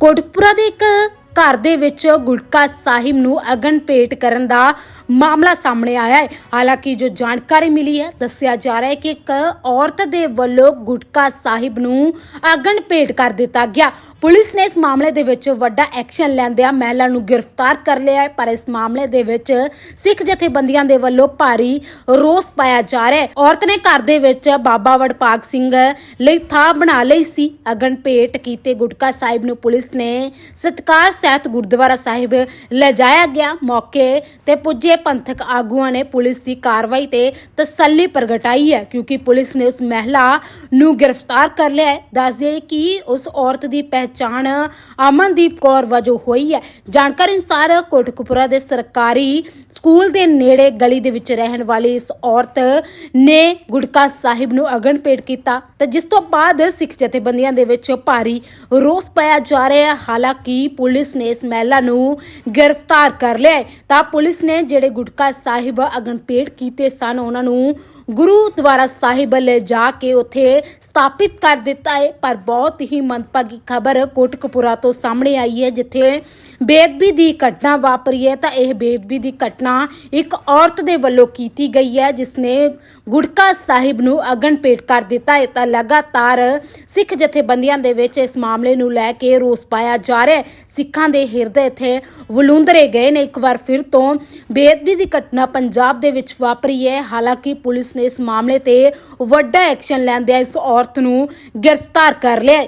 ਕੋਟਕਪੁਰਾ ਦੇ ਇੱਕ ਘਰ ਦੇ ਵਿੱਚ ਗੁਟਕਾ ਸਾਹਿਬ ਨੂੰ ਅਗਨ ਭੇਟ ਕਰਨ ਦਾ ਮਾਮਲਾ ਸਾਹਮਣੇ ਆਇਆ ਹੈ। ਹਾਲਾਂਕਿ ਜੋ ਜਾਣਕਾਰੀ ਮਿਲੀ ਹੈ, ਦੱਸਿਆ ਜਾ ਰਿਹਾ ਹੈ ਕਿ ਇੱਕ ਔਰਤ ਦੇ ਵੱਲੋਂ ਗੁਟਕਾ ਸਾਹਿਬ ਨੂੰ ਅਗਨ ਭੇਟ ਕਰ ਦਿੱਤਾ ਗਿਆ। ਪੁਲਿਸ ਨੇ ਇਸ ਮਾਮਲੇ ਦੇ ਵਿੱਚ ਵੱਡਾ ਐਕਸ਼ਨ ਲੈਂਦਿਆਂ ਮਹਿਲਾ ਨੂੰ ਗ੍ਰਿਫਤਾਰ ਕਰ ਲਿਆ ਹੈ, ਪਰ ਇਸ ਮਾਮਲੇ ਦੇ ਵਿੱਚ ਸਿੱਖ ਜਥੇਬੰਦੀਆਂ ਦੇ ਵੱਲੋਂ ਭਾਰੀ ਰੋਸ ਪਾਇਆ ਜਾ ਰਿਹਾ ਹੈ। ਔਰਤ ਨੇ ਘਰ ਦੇ ਵਿੱਚ ਬਾਬਾ ਵਡਭਾਗ ਸਿੰਘ ਲਈ ਥਾਂ ਬਣਾ ਲਈ ਸੀ। ਅਗਨ ਭੇਟ ਕੀਤੇ ਗੁਟਕਾ ਸਾਹਿਬ ਨੂੰ ਪੁਲਿਸ ਨੇ ਸਤਕਾਰ ਸਹਿਤ ਗੁਰਦੁਆਰਾ ਸਾਹਿਬ ਲਿਜਾਇਆ ਗਿਆ। ਮੌਕੇ ਤੇ ਪੁੱਜੇ ਪੰਥਕ ਆਗੂਆਂ ਨੇ ਪੁਲਿਸ ਦੀ ਕਾਰਵਾਈ ਤੇ ਤਸੱਲੀ ਪ੍ਰਗਟਾਈ ਹੈ, ਕਿਉਂਕਿ ਪੁਲਿਸ ਨੇ ਉਸ ਮਹਿਲਾ ਨੂੰ ਗ੍ਰਿਫਤਾਰ ਕਰ ਲਿਆ ਹੈ। ਦੱਸਦੇ ਕਿ ਉਸ ਔਰਤ ਦੀ ਪਹਿਚਾਣ ਅਮਨਦੀਪ ਕੌਰ ਵਜੋਂ ਹੋਈ ਹੈ। ਜਾਣਕਾਰੀ ਅਨੁਸਾਰ ਕੋਟਕਪੁਰਾ ਦੇ ਸਰਕਾਰੀ ਸਕੂਲ ਦੇ ਨੇੜੇ ਗਲੀ ਦੇ ਵਿੱਚ ਰਹਿਣ ਵਾਲੀ ਇਸ ਔਰਤ ਨੇ ਗੁਟਕਾ ਸਾਹਿਬ ਨੂੰ ਅਗਨ ਭੇਟ ਕੀਤਾ ਤੇ ਜਿਸ ਤੋਂ ਬਾਅਦ ਸਿੱਖ ਜਥੇਬੰਦੀਆਂ ਦੇ ਵਿੱਚ ਭਾਰੀ ਰੋਸ ਪਾਇਆ ਜਾ ਰਿਹਾ ਹੈ। ਹਾਲਾਂਕਿ ਪੁਲਿਸ ਨੇ ਇਸ ਮਹਿਲਾ ਨੂੰ ਗ੍ਰਿਫਤਾਰ ਕਰ ਲਿਆ ਹੈ। ਤਾਂ ਪੁਲਿਸ ਨੇ ਜਿਹੜੇ ਗੁਟਕਾ ਸਾਹਿਬ ਅਗਨ ਕੀਤੇ ਸਨ, ਉਹਨਾਂ ਨੂੰ ਗੁਰੂਦੁਆਰਾ ਸਾਹਿਬ ਲੈ ਜਾ ਕੇ ਉੱਥੇ ਸਥਾਪਿਤ ਕਰ ਦਿੱਤਾ ਹੈ। ਪਰ ਬਹੁਤ ਹੀ ਮੰਦਭਾਗੀ ਖਬਰ ਕੋਟਕਪੁਰਾ ਤੋਂ ਸਾਹਮਣੇ ਆਈ ਹੈ, ਜਿੱਥੇ ਬੇਦਬੀ ਦੀ ਘਟਨਾ ਵਾਪਰੀ ਹੈ। ਤਾਂ ਇਹ ਬੇਦਬੀ ਦੀ ਘਟਨਾ ਇੱਕ ਔਰਤ ਦੇ ਵੱਲੋਂ ਕੀਤੀ ਗਈ ਹੈ ਜਿਸ ਨੇ ਗੁਟਕਾ ਸਾਹਿਬ ਨੂੰ ਅਗਨ ਭੇਟ ਕਰ ਦਿੱਤਾ ਹੈ। ਤਾਂ ਲਗਾਤਾਰ ਸਿੱਖ ਜਥੇਬੰਦੀਆਂ ਦੇ ਵਿੱਚ ਇਸ ਮਾਮਲੇ ਨੂੰ ਲੈ ਕੇ ਰੋਸ ਪਾਇਆ ਜਾ ਰਿਹਾ ਹੈ। ਸਿੱਖਾਂ ਦੇ ਹਿਰਦੇ ਇੱਥੇ ਵਲੂੰਦਰੇ ਗਏ ਨੇ। ਇੱਕ ਵਾਰ ਫਿਰ ਤੋਂ ਬੇਅਦਬੀ ਦੀ ਘਟਨਾ ਪੰਜਾਬ ਦੇ ਵਿੱਚ ਵਾਪਰੀ ਹੈ। ਹਾਲਾਂਕਿ ਪੁਲਿਸ ਨੇ ਇਸ ਮਾਮਲੇ ਤੇ ਵੱਡਾ ਐਕਸ਼ਨ ਲੈਂਦਿਆਂ ਇਸ ਔਰਤ ਨੂੰ ਗ੍ਰਿਫਤਾਰ ਕਰ ਲਿਆ